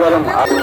agora.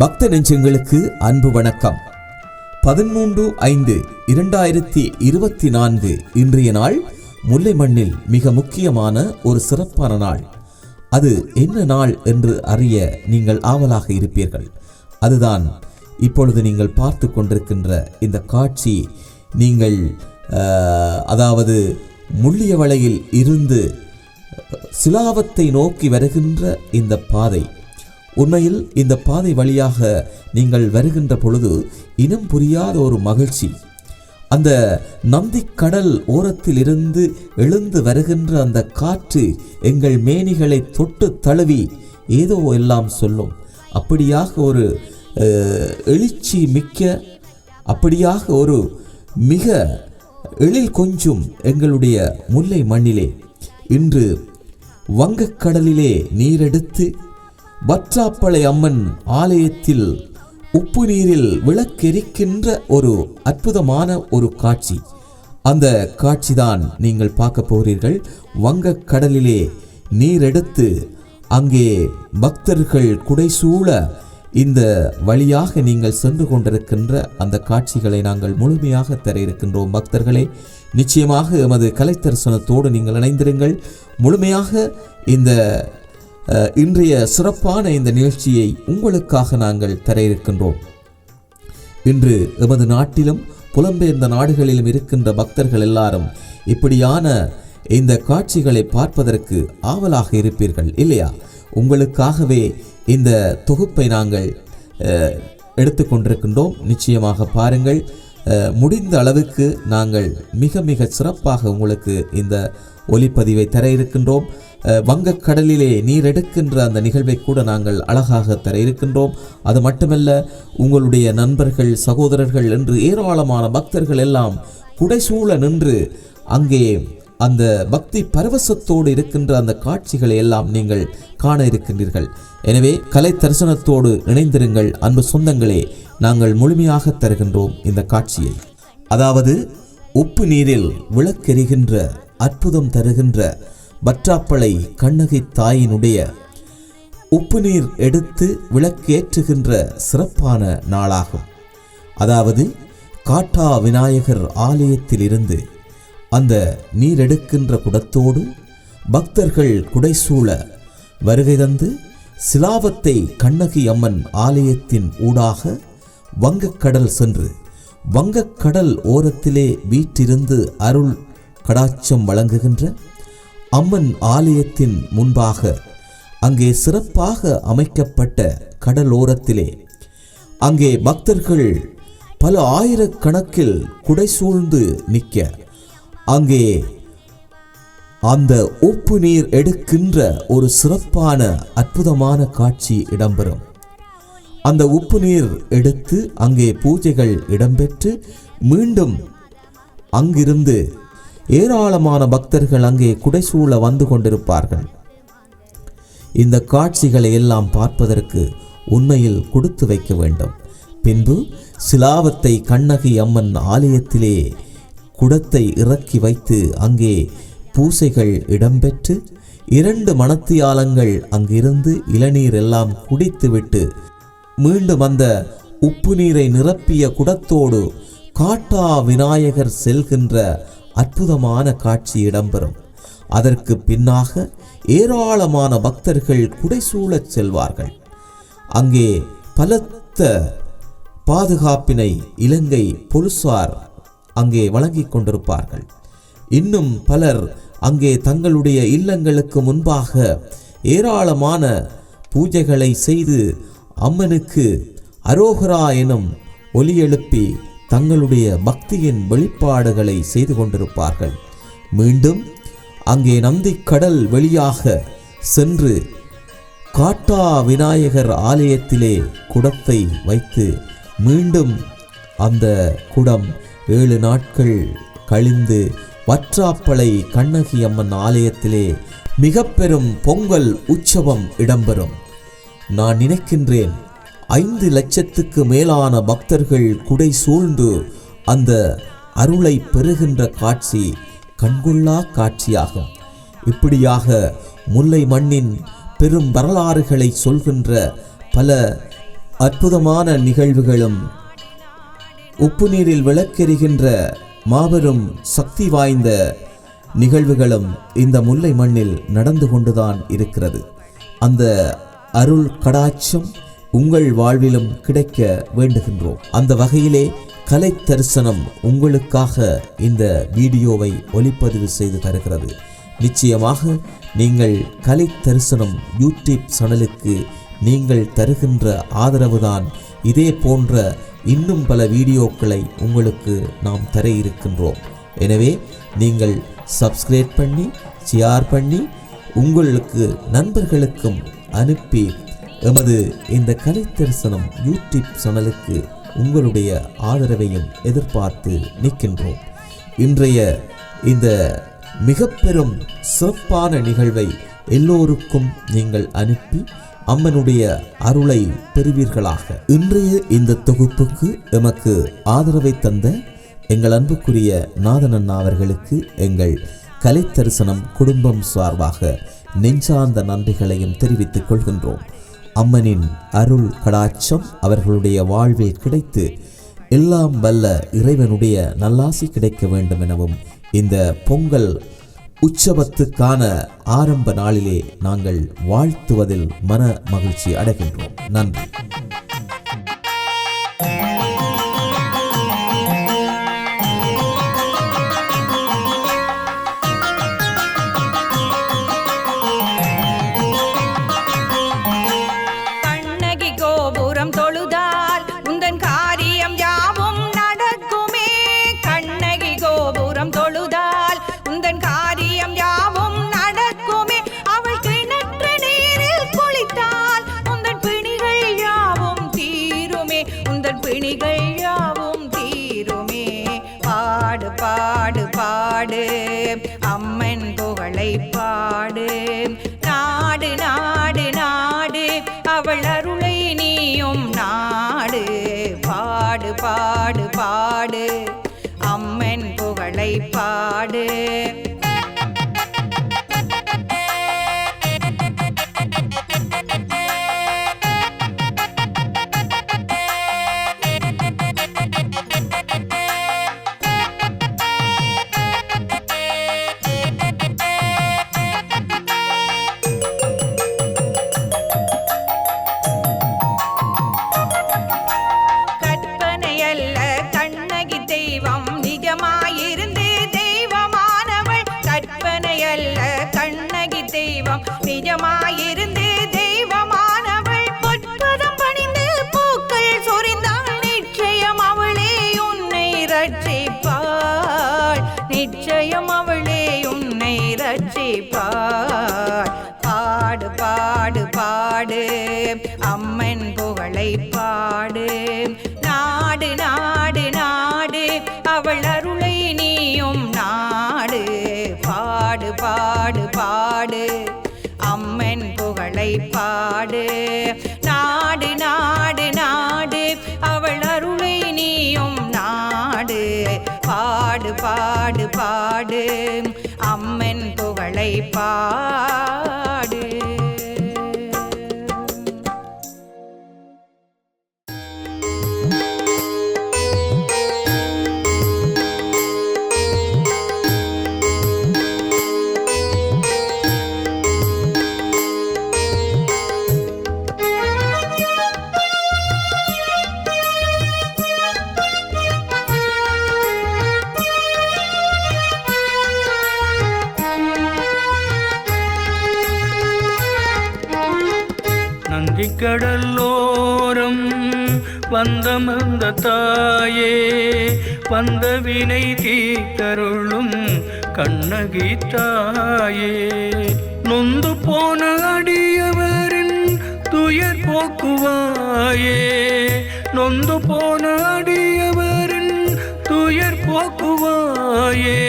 பக்த நெஞ்சங்களுக்கு அன்பு வணக்கம். பதிமூன்று ஐந்து இரண்டாயிரத்தி இருபத்தி நான்கு இன்றைய நாள் முல்லை மண்ணில் மிக முக்கியமான ஒரு சிறப்பான நாள். அது என்ன நாள் என்று அறிய நீங்கள் ஆவலாக இருப்பீர்கள். அதுதான் இப்பொழுது நீங்கள் பார்த்து கொண்டிருக்கின்ற இந்த காட்சி. நீங்கள் அதாவது முள்ளியவளையில் இருந்து சிலாவத்தை நோக்கி வருகின்ற இந்த பாதை. உண்மையில் இந்த பாதை வழியாக நீங்கள் வருகின்ற பொழுது இனம் புரியாத ஒரு மகிழ்ச்சி. அந்த நந்திக்கடல் கடல் ஓரத்திலிருந்து எழுந்து வருகின்ற அந்த காற்று எங்கள் மேனிகளை தொட்டு தழுவி ஏதோ எல்லாம் சொல்லும். அப்படியாக ஒரு எழுச்சி மிக்க அப்படியாக ஒரு மிக எழில் கொஞ்சும் எங்களுடைய முல்லை மண்ணிலே. இன்று வங்கக்கடலிலே நீரெடுத்து வற்றாப்பளை அம்மன் ஆலயத்தில் உப்பு நீரில் விளக்கெரிக்கின்ற ஒரு அற்புதமான ஒரு காட்சி. அந்த காட்சிதான் நீங்கள் பார்க்க போகிறீர்கள். வங்கக்கடலிலே நீரெடுத்து அங்கே பக்தர்கள் குடைசூழ இந்த வழியாக நீங்கள் சென்று கொண்டிருக்கின்ற அந்த காட்சிகளை நாங்கள் முழுமையாக தர இருக்கின்றோம் பக்தர்களே. நிச்சயமாக எமது கலை தரிசனத்தோடு நீங்கள் இணைந்திருங்கள். முழுமையாக இந்த இன்றைய சிறப்பான இந்த நிகழ்ச்சியை உங்களுக்காக நாங்கள் தர இருக்கின்றோம் இன்று எமது நாட்டிலும் புலம்பெயர்ந்த நாடுகளிலும் இருக்கின்ற பக்தர்கள் எல்லாரும் இப்படியான இந்த காட்சிகளை பார்ப்பதற்கு ஆவலாக இருப்பீர்கள் இல்லையா? உங்களுக்காகவே இந்த தொகுப்பை நாங்கள் எடுத்துக்கொண்டிருக்கின்றோம் நிச்சயமாக பாருங்கள் முடிந்த அளவுக்கு நாங்கள் மிக மிக சிறப்பாக உங்களுக்கு இந்த ஒலிப்பதிவை தர இருக்கின்றோம். வங்கக்கடலிலே நீர் எடுக்கின்ற அந்த நிகழ்வை கூட நாங்கள் அழகாக தர இருக்கின்றோம். அது மட்டுமல்ல உங்களுடைய நண்பர்கள் சகோதரர்கள் என்று ஏராளமான பக்தர்கள் எல்லாம் புடைசூழ நின்று அங்கே அந்த பக்தி பரவசத்தோடு இருக்கின்ற அந்த காட்சிகளை எல்லாம் நீங்கள் காண இருக்கின்றீர்கள். எனவே கலை தரிசனத்தோடு இணைந்திருங்கள். அன்பு சொந்தங்களே நாங்கள் முழுமையாக தருகின்றோம் இந்த காட்சியை. அதாவது உப்பு நீரில் விளக்கெறிகின்ற அற்புதம் தருகின்ற வற்றாப்பளை கண்ணகி தாயினுடைய உப்பு நீர் எடுத்து விளக்கேற்றுகின்ற சிறப்பான நாளாகும். அதாவது காட்டா விநாயகர் ஆலயத்திலிருந்து அந்த நீர் எடுக்கின்ற குடத்தோடு பக்தர்கள் குடைசூழ வருகை தந்து சிலாவத்தை கண்ணகி அம்மன் ஆலயத்தின் ஊடாக வங்கக்கடல் சென்று வங்கக்கடல் ஓரத்திலே வீற்றிருந்து அருள் கடாட்சம் வழங்குகின்ற அம்மன் ஆலயத்தின் முன்பாக அங்கே சிறப்பாக அமைக்கப்பட்ட கடலோரத்திலே. அங்கே பக்தர்கள் பல ஆயிரக்கணக்கில் குடைசூழ்ந்து நிற்க அங்கே அந்த உப்பு நீர் எடுக்கின்ற ஒரு சிறப்பான அற்புதமான காட்சி இடம்பெறும். அந்த உப்பு நீர் எடுத்து அங்கே பூஜைகள் இடம்பெற்று மீண்டும் அங்கிருந்து ஏராளமான பக்தர்கள் அங்கே குடைசூழ வந்து கொண்டிருப்பார்கள். இந்த காட்சிகளை எல்லாம் பார்ப்பதற்கு உண்மையில் கொடுத்து வைக்க வேண்டும். பின்பு சிலாவத்தை கண்ணகி அம்மன் ஆலயத்திலே குடத்தை இறக்கி வைத்து அங்கே பூசைகள் இடம்பெற்று இரண்டு மணத்தியாலங்கள் அங்கிருந்து இளநீர் எல்லாம் குடித்துவிட்டு மீண்டும் அந்த உப்பு நீரை நிரப்பிய குடத்தோடு காட்டா விநாயகர் செல்கின்ற அற்புதமான காட்சி இடம்பெறும். அதற்கு பின்னாக ஏராளமான பக்தர்கள் குடைசூழச் செல்வார்கள். அங்கே பலத்த பாதுகாப்பினை இலங்கை போலீசார் அங்கே வழங்கிக் கொண்டிருப்பார்கள். இன்னும் பலர் அங்கே தங்களுடைய இல்லங்களுக்கு முன்பாக ஏராளமான பூஜைகளை செய்து அம்மனுக்கு அரோகரா எனும் ஒலி எழுப்பி தங்களுடைய பக்தியின் வெளிப்பாடுகளை செய்து கொண்டிருப்பார்கள். மீண்டும் அங்கே நந்தி கடல் வெளியாக சென்று காட்டா விநாயகர் ஆலயத்திலே குடத்தை வைத்து மீண்டும் அந்த குடம் ஏழு நாட்கள் கழிந்து வற்றாப்பளை கண்ணகி அம்மன் ஆலயத்திலே மிக பெரும் பொங்கல் உற்சவம் இடம்பெறும். நான் நினைக்கின்றேன் ஐந்து லட்சத்துக்கு மேலான பக்தர்கள் குடை சூழ்ந்து அந்த அருளை பெறுகின்ற காட்சி கண்கொள்ளா காட்சியாகும். இப்படியாக முல்லை மண்ணின் பெரும் வரலாறுகளை சொல்கின்ற பல அற்புதமான நிகழ்வுகளும் உப்பு நீரில் விளக்கெரிகின்ற மாபெரும் சக்தி வாய்ந்த நிகழ்வுகளும் இந்த முல்லை மண்ணில் நடந்து கொண்டுதான் இருக்கிறது. அந்த அருள் கடாட்சம் உங்கள் வாழ்விலும் கிடைக்க வேண்டுகின்றோம். அந்த வகையிலே கலை தரிசனம் உங்களுக்காக இந்த வீடியோவை ஒளிப்பதிவு செய்து தருகிறது. நிச்சயமாக நீங்கள் கலை தரிசனம் யூடியூப் சேனலுக்கு நீங்கள் தருகின்ற ஆதரவுதான் இதே போன்ற இன்னும் பல வீடியோக்களை உங்களுக்கு நாம் தர இருக்கின்றோம். எனவே நீங்கள் சப்ஸ்கிரைப் பண்ணி ஷேர் பண்ணி உங்களுக்கு நண்பர்களுக்கும் அனுப்பி எமது இந்த கலை தரிசனம் யூடியூப் சேனலுக்கு உங்களுடைய ஆதரவையும் எதிர்பார்த்து நிற்கின்றோம். இன்றைய இந்த மிக பெரும் சிறப்பான நிகழ்வை எல்லோருக்கும் நீங்கள் அனுப்பி அம்மனுடைய அருளை பெறுவீர்களாக. இன்றைய இந்த தொகுப்புக்கு எமக்கு ஆதரவை தந்த எங்கள் அன்புக்குரிய நாதனண்ணா அவர்களுக்கு எங்கள் கலை தரிசனம் குடும்பம் சார்பாக நெஞ்சார்ந்த நன்றிகளையும் தெரிவித்துக் கொள்கின்றோம். அம்மனின் அருள் கடாட்சம் அவர்களுடைய வாழ்வில் கிடைத்து எல்லாம் வல்ல இறைவனுடைய நல்லாசி கிடைக்க வேண்டும் எனவும் இந்த பொங்கல் உற்சவத்துக்கான ஆரம்ப நாளிலே நாங்கள் வாழ்த்துவதில் மன மகிழ்ச்சி அடைகின்றோம். நன்றி. யாவும் தீருமே. பாடு பாடு பாடு. அம்மன் புகழை பாடு. நாடு நாடு நாடு. அவள் அருளை நீயும் நாடு. பாடு பாடு பாடு. அம்மன் புகழை பாடு. நாடு நாடு நாடு நாடு அவள் அருளை நீயும் நாடு. பாடு பாடு பாடு. அம்மன் புகழை பாடு. நந்திக்கடலோரம் வந்தமர்ந்த தாயே வந்த வினை தீத்தருளும் கண்ணகி தாயே. நொந்து போன அடியவரின் துயர் போக்குவாயே நொந்து போன அடியவரின் துயர் போக்குவாயே.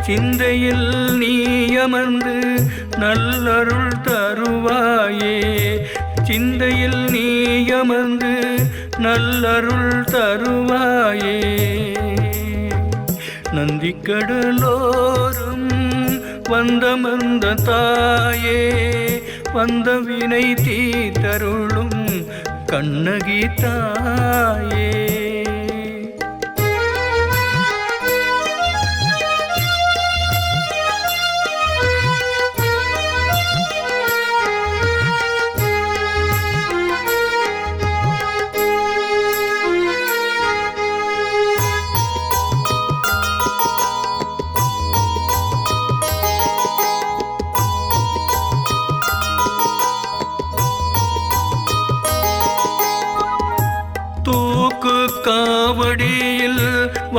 சிந்தையில் நீ அமர்ந்து நல்லருள் தருவாயே. சிந்தையில் நீ அமர்ந்து நல்லருள் தருவாயே. நந்திக்கடலோரும் வந்தமர்ந்த தாயே வந்த வினை தீ தருளும் கண்ணகி தாயே.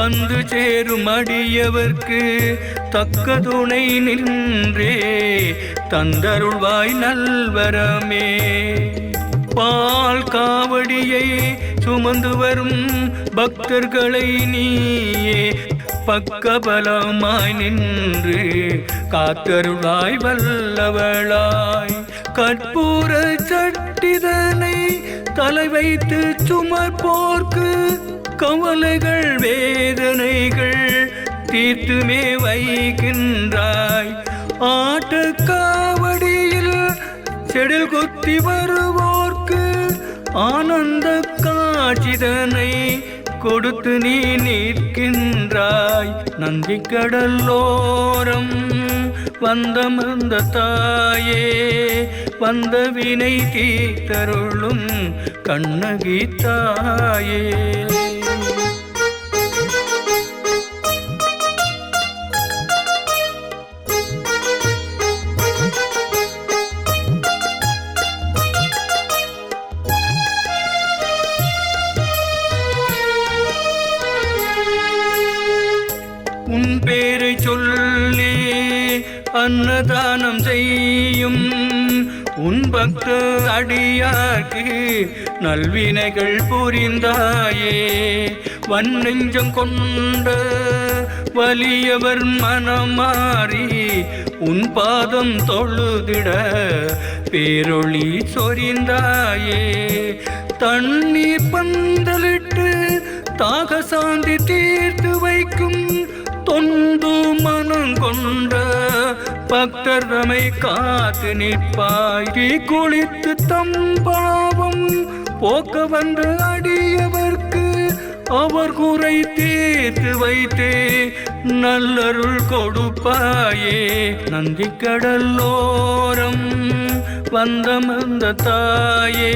வந்து சேரும் அடியவர்க்கு தக்க துணை நின்றே. தந்தருள்வாய் நல்வரமே. பால் காவடியை சுமந்து வரும் பக்தர்களை நீயே. பக்கபலமாய் நின்று காத்தருளாய் வல்லவளாய். கற்பூர சட்டிதனை தலை வைத்து சுமப்போர்க்கு கவலைகள் வேதனைகள் தீர்த்துமே வைக்கின்றாய். ஆட்டக்காவடியில் செடில் கொத்தி வருவோர்க்கு ஆனந்த காட்சிதனை கொடுத்து நீ நிற்கின்றாய். நந்தி கடலோரம் வந்தமர்ந்த தாயே வந்த வினை தீத்தருளும் கண்ணகி தாயே. அன்னதானம் செய்யும் உன் பக்த அடியார்க்கு நல்வினைகள் புரிந்தாயே. வன்னெஞ்சம் கொண்ட வலியவர் மனமாறி உன் பாதம் தொழுதிட பேரொளி சொரிந்தாயே. தண்ணீர் பந்தலிட்டு தாக சாந்தி தீர்த்து வைக்கும் தொண்டு மனம் கொண்ட பக்தர் தமை காத்து நிற்பாய். குளித்து தம் பாவம் போக்க வந்த அடியவர்க்கு அவர் குறை தீர்த்து வைத்தே. நல்லருள் கொடுப்பாயே நந்தி கடலோரம் வந்தமர்ந்த தாயே.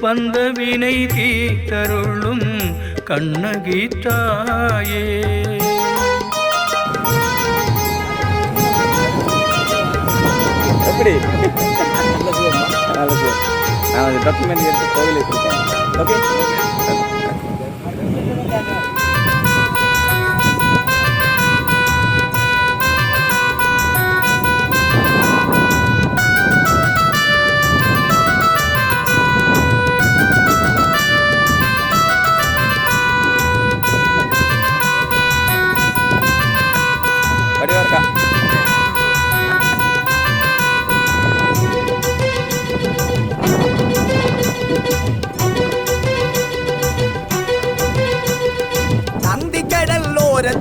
வந்த வினை தீத்தருளும் கண்ணகி தாயே. எப்படி? நல்ல சுகமா? நான் டாக்குமெண்ட் எடுத்து கோவிலுக்கு கொடுத்தேன். ஓகே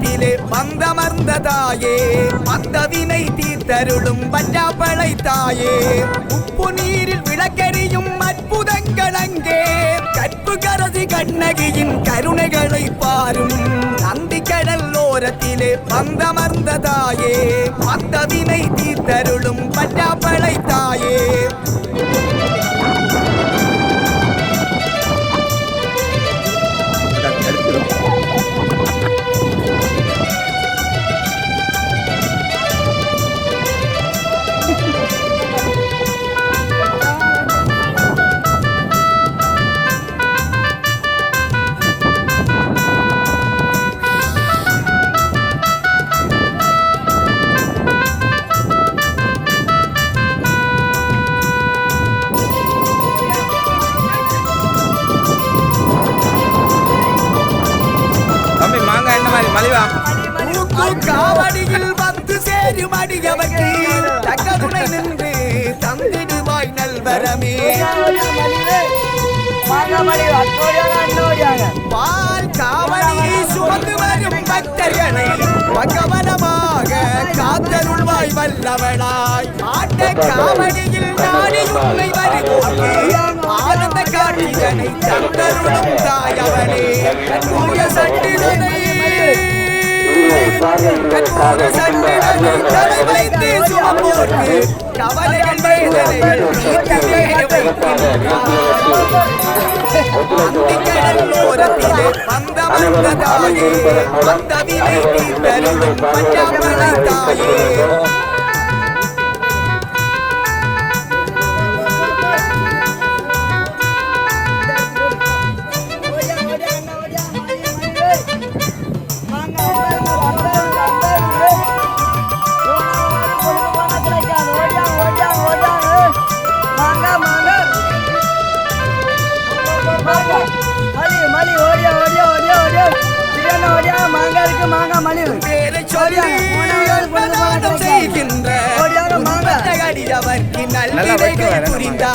கடலோரத்திலே வந்தமர்ந்த தாயே அந்த வினை தீர்த்தருளும் பஞ்சாப்பளை தாயே. உப்பு நீரில் விளக்கெறியும் அற்புதங்கள் அங்கே. கற்பு கரசி கண்ணகியின் கருணைகளை பாரும். நந்தி கடல் ஓரத்திலே வந்தமர்ந்த தாயே அந்த வினை தீர்த்தருளும் பஞ்சாப்பளை தாயே. வல்லவனாய் ஆட்ட காவடியில் நாடி உண்மை வருவோர்க்கு ஆனந்த காட்சிதனை தந்தருளும் தாயவனே கற்பூர சட்டிதனை கற்பூர சட்டிதனை தலை வைத்து சுமப்போர்க்கு கவலைகள் வேதனைகள் தீர்க்கவே அந்திக்கடலோரத்திலே வந்த வந்த தாயே வந்த வினை தீர்த்தருளும் பஞ்சாமலை தாயே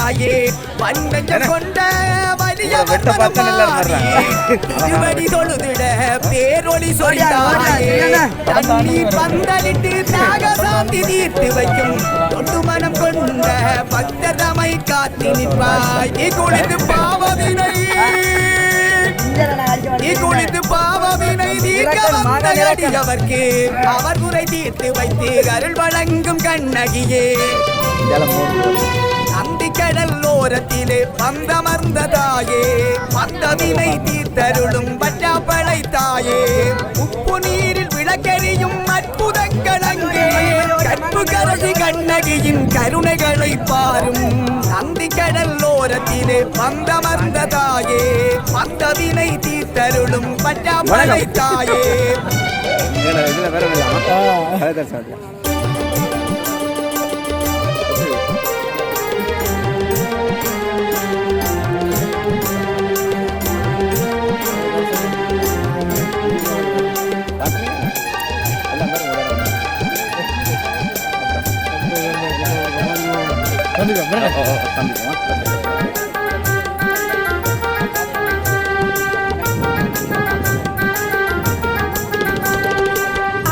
புரிந்தாயே வண்ணஞ்சம் கொண்ட வர்றான். திருவடி தொழுதிட பேரொளி சொல்லாயே தண்ணீர் பந்தலிட்டு நாகசாந்தி தீர்த்து வைக்கும். தொண்டு மனம் கொண்ட பக்தர் தமை காத்து நிற்பாய். நீ குளித்து பாவவினை. நீ குளித்து வந்த அடியவர்க்கு அவர் குறை தீர்த்து வைத்து அருள் வழங்கும் கண்ணகியே. கடல் ஓரத்திலே வந்தமர்ந்த தாயே வந்தவினை தீர்த்தருளும் பச்சாப்பளை தாயே. உப்பு நீரில் விளக்கெறியும் அற்புதங்கள் அங்கே. கற்பு கரசி கண்ணகியின் கருணைகளை பாரும். நந்தி கடல் ஓரத்திலே வந்தமர்ந்த தாயே. வந்தவினை தீர்த்தருளும் பச்சாப்பளை தாயே வேற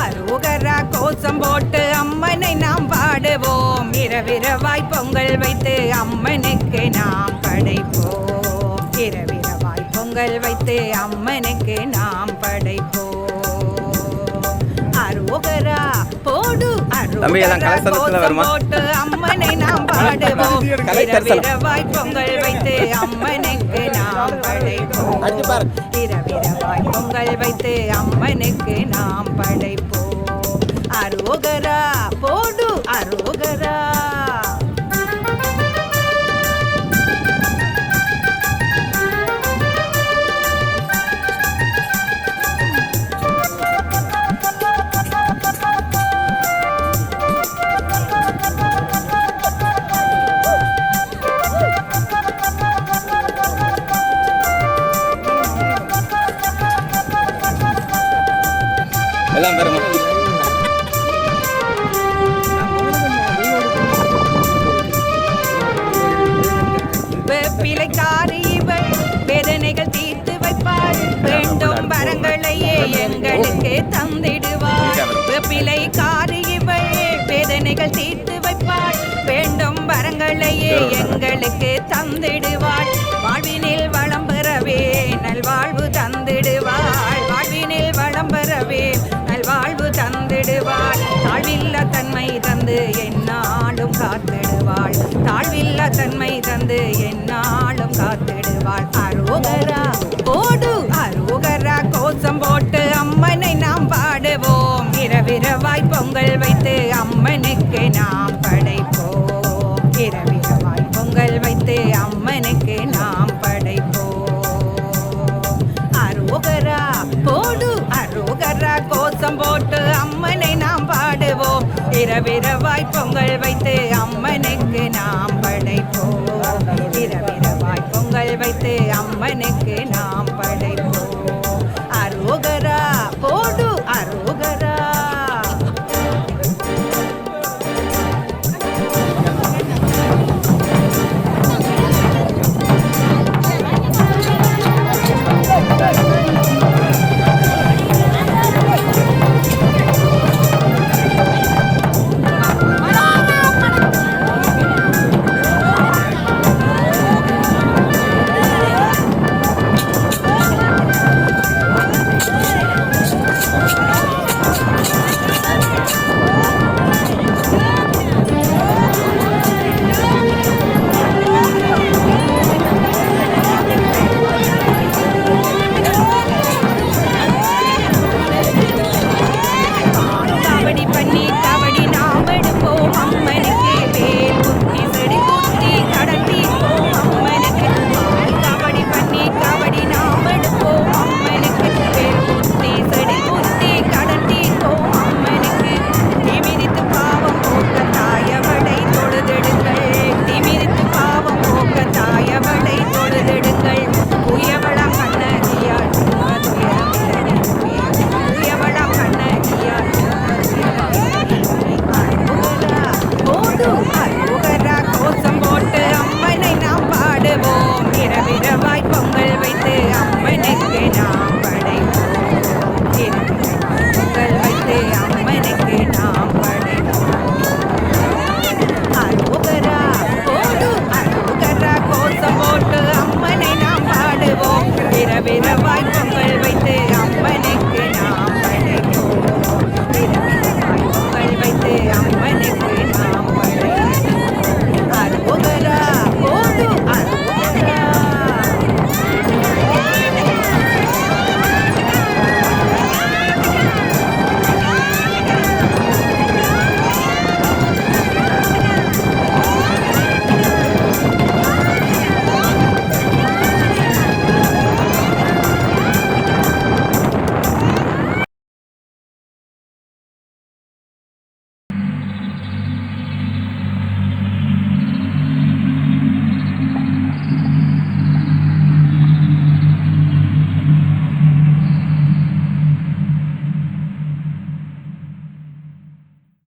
அருகரா கோசம் போட்டு அம்மனை நாம் பாடுவோம். இரவிரவாய் பொங்கல் வைத்து அம்மனுக்கு நாம் படைப்போம். இரவிரவாய் பொங்கல் வைத்து அம்மனுக்கு தம்பி, எல்லாம் கோஷம் வருமா? அம்மனை நாம் பாடுவோம். இரவிரவாய் பொங்கல் வைத்து அம்மனுக்கு நாம் படைப்போம். இரவிரவாய் பொங்கல் வைத்து அம்மனுக்கு நாம் படைப்போம். அரோகரா மக்களுக்கு தந்திடுவாள். வாழ்வினில் வளம் பெறவே நல்வாழ்வு தந்திடுவாள். வாழ்வினில் வளம் பெறவே நல்வாழ்வு தந்திடுவாள். தாழ்வில்ல தன்மை தந்து என்னாலும் காத்திடுவாள். தாழ்வில்ல தன்மை தந்து என்னாலும் காத்திடுவாள். அரோகரா போடு. அரோகரா கோசம் போட்டு அம்மனை நாம் பாடுவோம். இரவிரவாய் பொங்கல் வைத்து அம்மனுக்கு நாம் போட்டு அம்மனை நாம் பாடுவோம். இரவிரவாய் பொங்கல் வைத்து